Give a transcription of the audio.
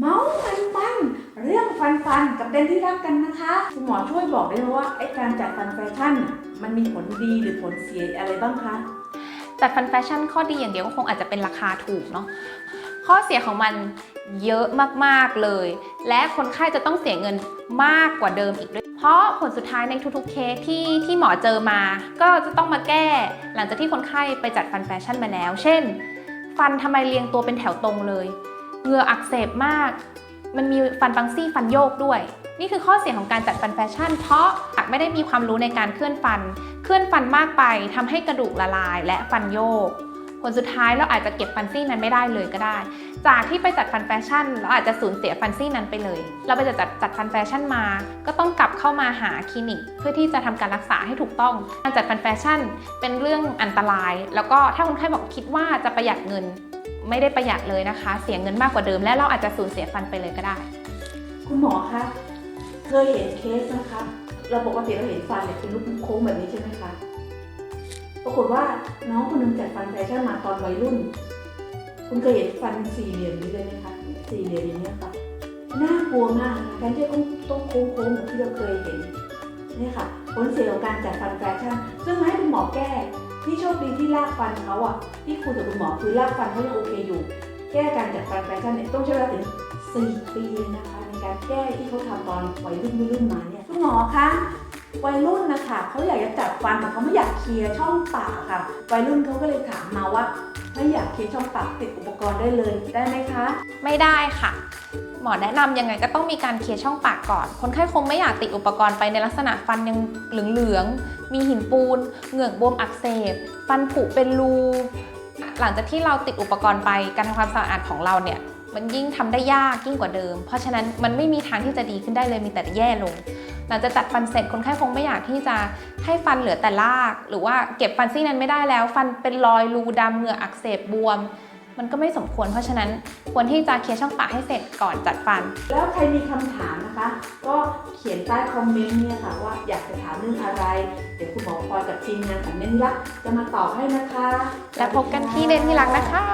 เมาส์มันมันเรื่องฟันฟันกับเดนที่รักกันนะคะคุณหมอช่วยบอกได้ไหมว่าไอ้การจัดฟันแฟชั่น มันมีผลดีหรือผลเสียอะไรบ้างคะจัดฟันแฟชั่นข้อดีอย่างเดียวก็คงอาจจะเป็นราคาถูกเนาะข้อเสียของมันเยอะมากๆเลย และคนไข้จะต้องเสียเงินมากกว่าเดิมอีกด้วย เพราะผลสุดท้ายในทุกๆเคสที่ที่หมอเจอมา ก็จะต้องมาแก้ หลังจากที่คนไข้ไปจัดฟันแฟชั่นมาแล้ว เช่น ฟันทำไมเรียงตัวเป็นแถวตรงเลย เหงื่ออักเสบมาก มันมีฟันบางซี่ฟันโยกด้วย นี่คือข้อเสียของการจัดฟันแฟชั่น เพราะหากไม่ได้มีความรู้ในการเคลื่อนฟัน เคลื่อนฟันมากไปทำให้กระดูกละลายและฟันโยก ผลสุดท้ายเราอาจจะเก็บฟันซี่นั้นไม่ได้เลยก็ได้ จากที่ไปจัดฟันแฟชั่นเราอาจจะสูญเสียฟันซี่นั้นไปเลย เราไปจัดจัดจัดฟันแฟชั่นมา ก็ต้องกลับเข้ามาหาคลินิก เพื่อที่จะทำการรักษาให้ถูกต้อง การจัดฟันแฟชั่น เป็นเรื่องอันตราย แล้วก็ถ้าคนไข้บอกคิดว่าจะประหยัดเงิน ไม่ได้ประหยัดเลยนะคะ เสียเงินมากกว่าเดิม และเราอาจจะสูญเสียฟันไปเลยก็ได้ คุณหมอคะ เคยเห็นเคสนะคะ เราปกติเราเห็นฟันเนี่ยเป็นลูกโค้งแบบนี้ใช่ไหมคะ ปรากฏว่าน้องคนนึงจัดฟันแฟชั่นมาตอนวัยรุ่น คุณเคยเห็นฟันสี่เหลี่ยมนี้เลยไหมคะ สี่เหลี่ยมอย่างนี้ค่ะ น่ากลัวมากนะคะแทนที่ต้องต้องโค้งๆแบบที่เราเคยเห็นนี่ค่ะผลเสียของการจัดฟันแฟชั่น ซึ่งให้ มอแก้ที่โชคดีที่ลากฟันเขาอะที่คุยกับคุณหมอคือลากฟันเขายังโอเคอยู่ แก้การจัดฟันแฟชั่นเนี่ยต้องใช้เวลาถึง4ปีนะคะในการแก้ที่เขาทำตอนวัยรุ่นรุ่นมาเนี่ยคุณหมอคะ วัยรุ่นนะคะเขาอยากจะจัดฟันแต่เขาไม่อยากเคลียร์ช่องปากค่ะ วัยรุ่นเขาก็เลยถามมาว่าถ้าอยากเคลียร์ช่องปากติดอุปกรณ์ได้เลยได้ไหมคะ ไม่ได้ค่ะ หมอแนะนำยังไงก็ต้องมีการเคลียร์ช่องปากก่อน คนไข้คงไม่อยากติดอุปกรณ์ไปในลักษณะฟันยังเหลืองๆมีหินปูน เหงือกบวมอักเสบ ฟันผุเป็นรูหลังจากที่เราติดอุปกรณ์ไปการทำความสะอาดของเราเนี่ยมันยิ่งทำได้ยากยิ่งกว่าเดิม เพราะฉะนั้นมันไม่มีทางที่จะดีขึ้นได้เลยมีแต่แย่ลง หลังจากจัดฟันเสร็จคนไข้คงไม่อยากที่จะให้ฟันเหลือแต่ราก หรือว่าเก็บฟันซี่นั้นไม่ได้แล้ว ฟันเป็นรอยรูดำเหงื่ออักเสบบวม มันก็ไม่สมควร เพราะฉะนั้นควรที่จะเคลียร์ช่องปากให้เสร็จก่อนจัดฟัน แล้วใครมีคำถามนะคะ ก็เขียนใต้คอมเมนต์เนี่ยค่ะว่าอยากจะถามเรื่องอะไร เดี๋ยวคุณหมอพลอยกับทีมงานของเน้นรักจะมาตอบให้นะคะ และพบกันที่เดนที่รักนะคะ